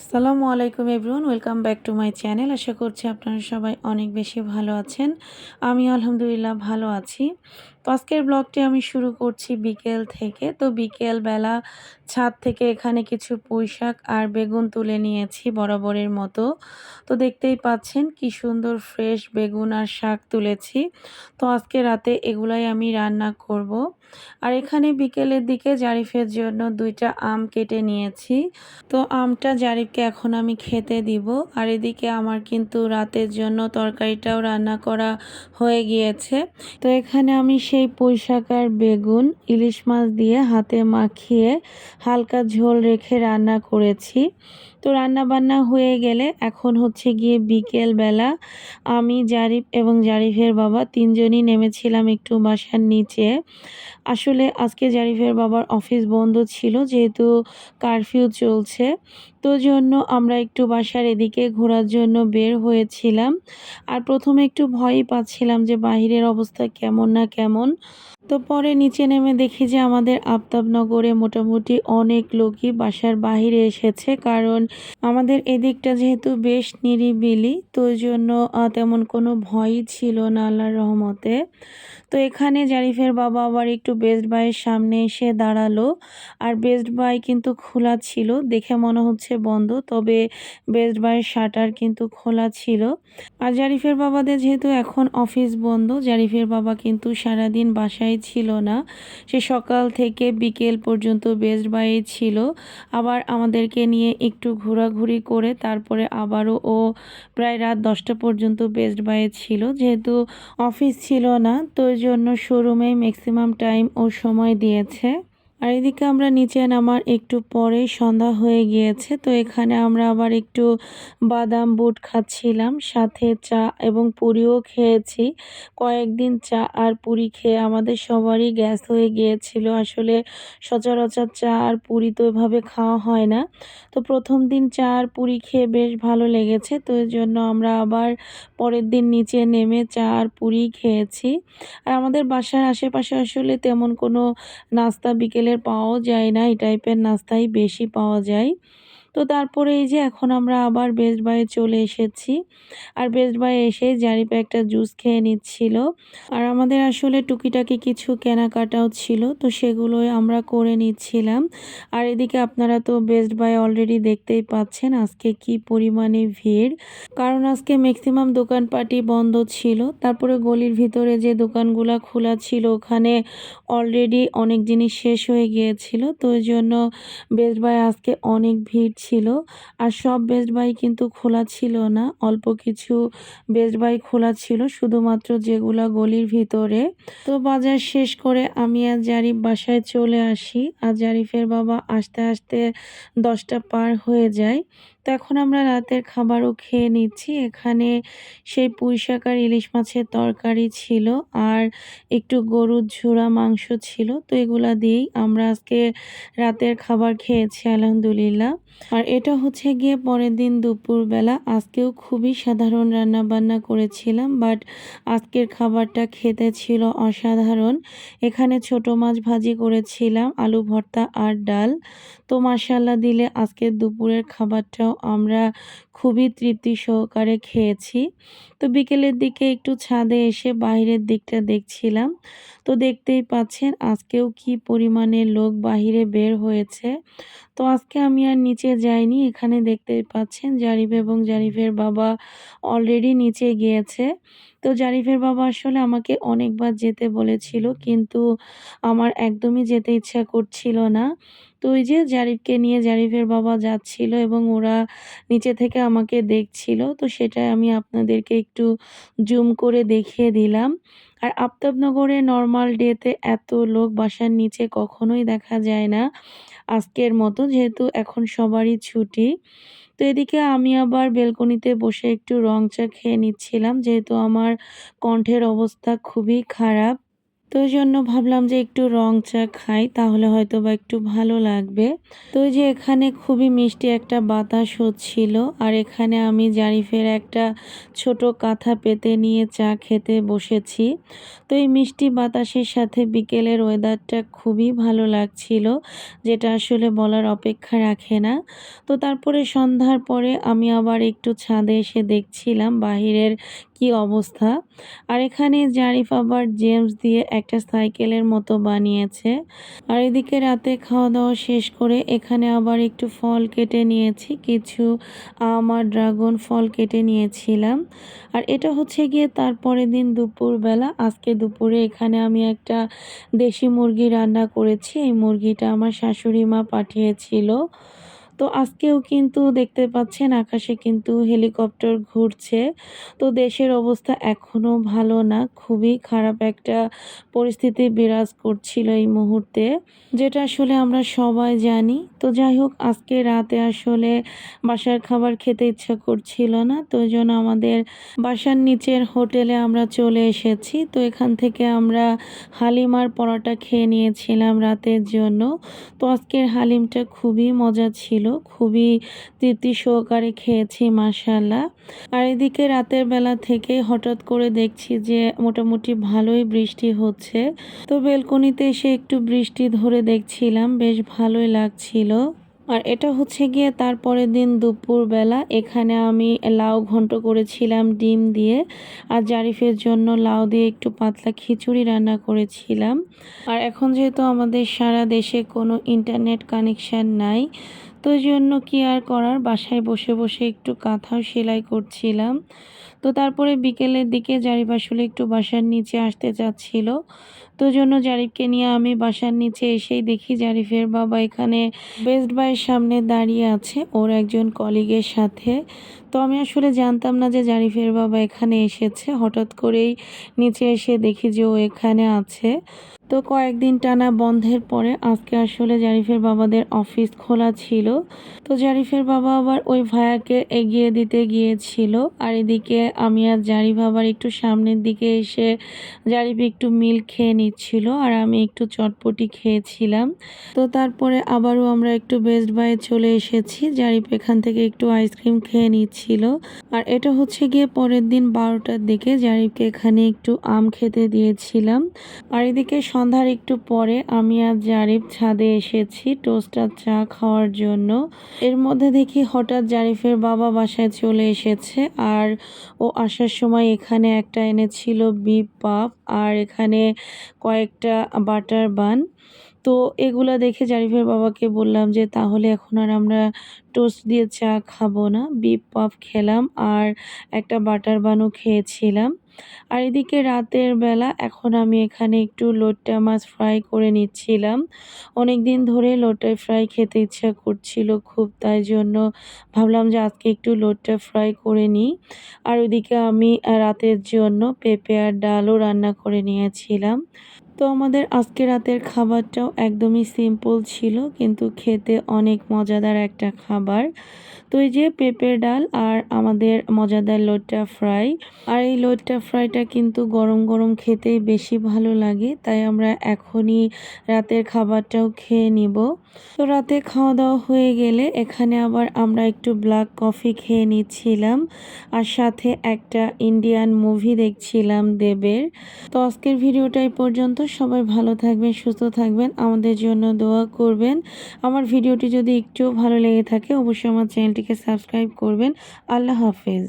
আসসালামু আলাইকুম everyone, welcome back to my channel. আশা করছি আপনারা সবাই অনেক বেশি ভালো আছেন। আমি আলহামদুলিল্লাহ ভালো আছি। তো আজকের ব্লগটি আমি শুরু করছি বিকেল থেকে। তো বিকেল বেলা ছাদ থেকে এখানে কিছু পুঁই শাক আর বেগুন তুলে নিয়েছি বরাবরের মতো। তো দেখতেই পাচ্ছেন কি সুন্দর ফ্রেশ বেগুন আর শাক তুলেছি। তো আজকে রাতে এগুলাই আমি রান্না করব। আর এখানে বিকেলের দিকে জারিফের জন্য দুইটা আম কেটে নিয়েছি। তো আমটা জারিফকে এখন আমি খেতে দিব। আর এদিকে আমার কিন্তু রাতের জন্য তরকারিটাও রান্না করা হয়ে গিয়েছে। তো এখানে আমি সেই আর বেগুন ইলিশ মাছ দিয়ে হাতে মাখিয়ে হালকা ঝোল রেখে রান্না করেছি। তো রান্না বান্না হয়ে গেলে এখন হচ্ছে গিয়ে বিকেল বেলা আমি জারিফ এবং জারিফের বাবা তিনজনই নেমেছিলাম একটু বাসার নিচে। আসলে আজকে জারিফের বাবার অফিস বন্ধ ছিল যেহেতু কারফিউ চলছে, তো জন্য আমরা একটু বাসার এদিকে ঘোরার জন্য বের হয়েছিলাম। আর প্রথমে একটু ভয়ই পাচ্ছিলাম যে বাহিরের অবস্থা কেমন না কেমন। তো পরে নিচে নেমে দেখি যে আমাদের আফতাবনগরে মোটামুটি অনেক লোকই বাসার বাহিরে এসেছে, কারণ আমাদের এদিকটা যেহেতু বেশ নিরিবিলি, তো জন্য তেমন কোনো ভয়ই ছিল না আল্লাহর রহমতে। তো এখানে জারিফের বাবা আবার একটু বেস্ট বাইয়ের সামনে এসে দাঁড়াল, আর বেস্ট বাই কিন্তু খোলা ছিল, দেখে মনে হচ্ছে বন্ধ, তবে বেস্ট বাইয়ের শাটার কিন্তু খোলা ছিল। আর জারিফের বাবাদের যেহেতু এখন অফিস বন্ধ, জারিফের বাবা কিন্তু সারাদিন বাসায় ছিল না। সে সকাল থেকে বিকেল পর্যন্ত বেস্ট বাইয়ে ছিল। আবার আমাদেরকে নিয়ে একটু ঘোরাঘুরি করে তারপরে আবারও ও প্রায় রাত দশটা পর্যন্ত বেস্ট বাইয়ে ছিল। যেহেতু অফিস ছিল না, তো জন্য শোরুমে ম্যাক্সিমাম টাইম ও সময় দিয়েছে। আর এদিকে আমরা নিচে নামার একটু পরেই সন্ধ্যা হয়ে গিয়েছে, তো এখানে আমরা আবার একটু বাদাম, বুট খাচ্ছিলাম, সাথে চা এবং পুরিও খেয়েছি। কয়েকদিন চা আর পুরি খেয়ে আমাদের সবারই গ্যাস হয়ে গিয়েছিল, আসলে সচরাচর চা আর পুরি তো এভাবে খাওয়া হয় না। তো প্রথম দিন চা আর পুরি খেয়ে বেশ ভালো লেগেছে, তো এর জন্য আমরা আবার পরের দিন নিচে নেমে চা আর পুরি খেয়েছি। আর আমাদের বাসার আশেপাশে আসলে তেমন কোনো নাস্তা বিকেলের পাওয়াও যায় না এই টাইপের নাস্তাই বেশি পাওয়া যায়। তো তারপরে এই যে এখন আমরা আবার বেস্ট বাইয়ে চলে এসেছি। আর বেস্ট বাই এসে জারিপে একটা জুস খেয়ে নিচ্ছিল। আর আমাদের আসলে টুকিটাকি কিছু কেনাকাটাও ছিল, তো সেগুলোই আমরা করে নিচ্ছিলাম। আর এদিকে আপনারা তো বেস্ট বাই অলরেডি দেখতেই পাচ্ছেন আজকে কি পরিমাণে ভিড়। কারণ আজকে ম্যাক্সিমাম দোকানপাটি বন্ধ ছিল। তারপরে গলির ভিতরে যে দোকানগুলা খোলা ছিল, ওখানে অলরেডি অনেক জিনিস শেষ হয়ে গিয়েছিল। তো ওই জন্য বেস্ট বাই আজকে অনেক ভিড় ছিল। আর সব বেস্ট বাই কিন্তু খোলা ছিল না। অল্প কিছু বেস্ট বাই খোলা ছিল শুধুমাত্র যেগুলো গলির ভিতরে। তো বাজার শেষ করে আমি আর জারিফ বাসায় চলে আসি। আর জারিফের বাবা আসতে আসতে দশটা পার হয়ে যায়। তো এখন আমরা রাতের খাবারও খেয়ে নিচ্ছি। এখানে সেই পুঁই শাক আর ইলিশ মাছের তরকারি ছিল আর একটু গরুর ঝোড়া মাংস ছিল। তো এগুলা দিয়েই আমরা আজকে রাতের খাবার খেয়েছি, আলহামদুলিল্লাহ। আর এটা হচ্ছে গিয়ে পরের দিন দুপুরবেলা। আজকেও খুবই সাধারণ রান্না বান্না করেছিলাম, বাট আজকের খাবারটা খেতে ছিল অসাধারণ। এখানে ছোট মাছ ভাজি করেছিলাম, আলু ভর্তা আর ডাল। তো মাসাল্লাহ দিলে আজকের দুপুরের খাবারটাও আমরা খুবই তৃপ্তি সহকারে খেয়েছি। তো বিকেলের দিকে একটু ছাদে এসে বাইরের দিকটা দেখছিলাম। তো দেখতেই পাচ্ছেন আজকেও কি পরিমাণে লোক বাহিরে বের হয়েছে। তো আজকে আমি আর নিচে যাইনি, এখানে দেখতেই পাচ্ছেন জারিফ এবং জারিফের বাবা অলরেডি নিচে গিয়েছে। তো জারিফের বাবা আসলে আমাকে অনেকবার যেতে বলেছিল, কিন্তু আমার একদমই যেতে ইচ্ছা করছিল না। তো ওই যে জারিফকে নিয়ে জারিফের বাবা যাচ্ছিল এবং ওরা নিচে থেকে আমাকে দেখছিল, তো সেটা আমি আপনাদেরকে একটু জুম করে দেখিয়ে দিলাম। আর আফতাবনগরে নর্মাল ডেতে এত লোক বাসার নিচে কখনোই দেখা যায় না আজকের মতো, যেহেতু এখন সবারই ছুটি। তো এদিকে আমি আবার বেলকনিতে বসে একটু রং চা খেয়ে নিচ্ছিলাম, যেহেতু আমার কণ্ঠের অবস্থা খুবই খারাপ। তো ওই জন্য ভাবলাম যে একটু রং চা খাই, তাহলে হয়তো বা একটু ভালো লাগবে। তো যে এখানে খুবই মিষ্টি একটা বাতাস হচ্ছিল, আর এখানে আমি জারিফের একটা ছোট কাঁথা পেতে নিয়ে চা খেতে বসেছি। তো এই মিষ্টি বাতাসের সাথে বিকেলের ওয়েদারটা খুবই ভালো লাগছিল, যেটা আসলে বলার অপেক্ষা রাখে না। তো তারপরে সন্ধ্যার পরে আমি আবার একটু ছাদে এসে দেখছিলাম, বাহিরের কি অবস্থা? আর এখানে জারিফ আবার জেমস দিয়ে একটা সাইকেলের মতো বানিয়েছে। আর এদিকে রাতে খাওয়া দাওয়া শেষ করে এখানে আবার একটু ফল কেটে নিয়েছি, কিছু আম আর ড্রাগন ফল কেটে নিয়েছিলাম। আর এটা হচ্ছে গিয়ে তারপরের দিন দুপুরবেলা। আজকে দুপুরে এখানে আমি একটা দেশি মুরগি রান্না করেছি। এই মুরগিটা আমার শাশুড়ি মা পাঠিয়েছিল। তো আজকেও কিন্তু দেখতে পাচ্ছেন আকাশে কিন্তু হেলিকপ্টার ঘুরছে। তো দেশের অবস্থা এখনও ভালো না, খুবই খারাপ একটা পরিস্থিতি বিরাজ করছিল এই মুহূর্তে, যেটা আসলে আমরা সবাই জানি। তো যাই হোক, আজকে রাতে আসলে বাসার খাবার খেতে ইচ্ছা করছিল না, তো জন্য আমাদের বাসার নিচের হোটেলে আমরা চলে এসেছি। তো এখান থেকে আমরা হালিমার পরোটা খেয়ে নিয়েছিলাম রাতের জন্য। তো আজকের হালিমটা খুবই মজা ছিল। খুবই তৃপ্তি সহকারে খেয়েছি মাসাল্লাহ আর এদিকে রাতের বেলা থেকে হঠাৎ করে দেখছি যে মোটামুটি ভালোই বৃষ্টি হচ্ছে। তো বেলকনিতে এসে একটু বৃষ্টি ধরে দেখছিলাম, বেশ ভালোই লাগছিল। আর এটা হচ্ছে গিয়ে তারপরের দিন দুপুরবেলা, এখানে আমি লাউ ঘন্ট করেছিলাম ডিম দিয়ে, আর জারিফের জন্য লাউ দিয়ে একটু পাতলা খিচুড়ি রান্না করেছিলাম। আর এখন যেহেতু আমাদের সারা দেশে কোনো ইন্টারনেট কানেকশান নাই তো জন্য কি আর করার? বাসায় বসে বসে একটু কাঁথাও সেলাই করছিলাম। তো তারপরে বিকেলের দিকে জারিফ আসলে একটু বাসার নিচে আসতে চাচ্ছিল। তো জন্য জারিফকে নিয়ে আমি বাসার নিচে এসেই দেখি জারিফের বাবা এখানে বেস্ট বাইয়ের সামনে দাঁড়িয়ে আছে। ওর একজন কলিগের সাথে। তো আমি আসলে জানতাম না যে জারিফের বাবা এখানে এসেছে। হঠাৎ করেই নিচে এসে দেখি যে ও এখানে আছে। তো কয়েকদিন টানা বন্ধের পরে আজকে আসলে জারিফের বাবাদের অফিস খোলা ছিল। তো জারিফের বাবা আবার ওই ভায়াকে এগিয়ে দিতে গিয়েছিল। আর এদিকে আমি আর জারিফ আবার একটু সামনের দিকে এসে জারিফ একটু মিল খেয়ে নিচ্ছিল আর আমি একটু চটপটি খেয়েছিলাম। তো তারপরে আবারও আমরা একটু বেস্ট বাইয়ে চলে এসেছি। জারিফ এখান থেকে একটু আইসক্রিম খেয়ে নিচ্ছিল আর এটা হচ্ছে গিয়ে পরের দিন বারোটার দিকে জারিফকে এখানে একটু আম খেতে দিয়েছিলাম। আর এদিকে সন্ধ্যার একটু পরে আমি আর জারিফ ছাদে এসেছি টোস্টার চা খাওয়ার জন্য। এর মধ্যে দেখি হঠাৎ জারিফের বাবা বাসায় চলে এসেছে আর ও আসার সময় এখানে একটা এনেছিল বিপ পাপ আর এখানে কয়েকটা বাটার বান। তো এগুলো দেখে জারিফের বাবাকে বললাম যে, তাহলে এখন আর আমরা টোস্ট দিয়ে চা খাব না। বিপ পাপ খেলাম আর একটা বাটার বানও খেয়েছিলাম। আর এদিকে রাতের বেলা এখন আমি এখানে একটু লোটটা মাছ ফ্রাই করে নিচ্ছিলাম। অনেক দিন ধরে লোট্টা ফ্রাই খেতে ইচ্ছা করছিল খুব, তাই জন্য ভাবলাম যে আজকে একটু লোটটা ফ্রাই করে নিই। আর ওইদিকে আমি রাতের জন্য পেঁপে আর ডালও রান্না করে নিয়েছিলাম। তো আমাদের আজকে রাতের খাবারটাও একদমই সিম্পল ছিল, কিন্তু খেতে অনেক মজাদার একটা খাবার। তো এই যে পেঁপের ডাল আর আমাদের মজাদার লোটটা ফ্রাই, আর এই লোটটা ফ্রাইটা কিন্তু গরম গরম খেতেই বেশি ভালো লাগে, তাই আমরা এখনই রাতের খাবারটাও খেয়ে নিব। তো রাতে খাওয়া দাওয়া হয়ে গেলে এখানে আবার আমরা একটু ব্ল্যাক কফি খেয়ে নিচ্ছিলাম, আর সাথে একটা ইন্ডিয়ান মুভি দেখছিলাম দেবের। তো আজকের ভিডিওটাই পর্যন্ত সবাই ভালো থাকবেন, সুস্থ থাকবেন, আমাদের জন্য দোয়া করবেন। আমার ভিডিওটি যদি একটু ভালো লেগে থাকে, অবশ্যই আমার চ্যানেলটিকে সাবস্ক্রাইব করবেন। আল্লাহ হাফেজ।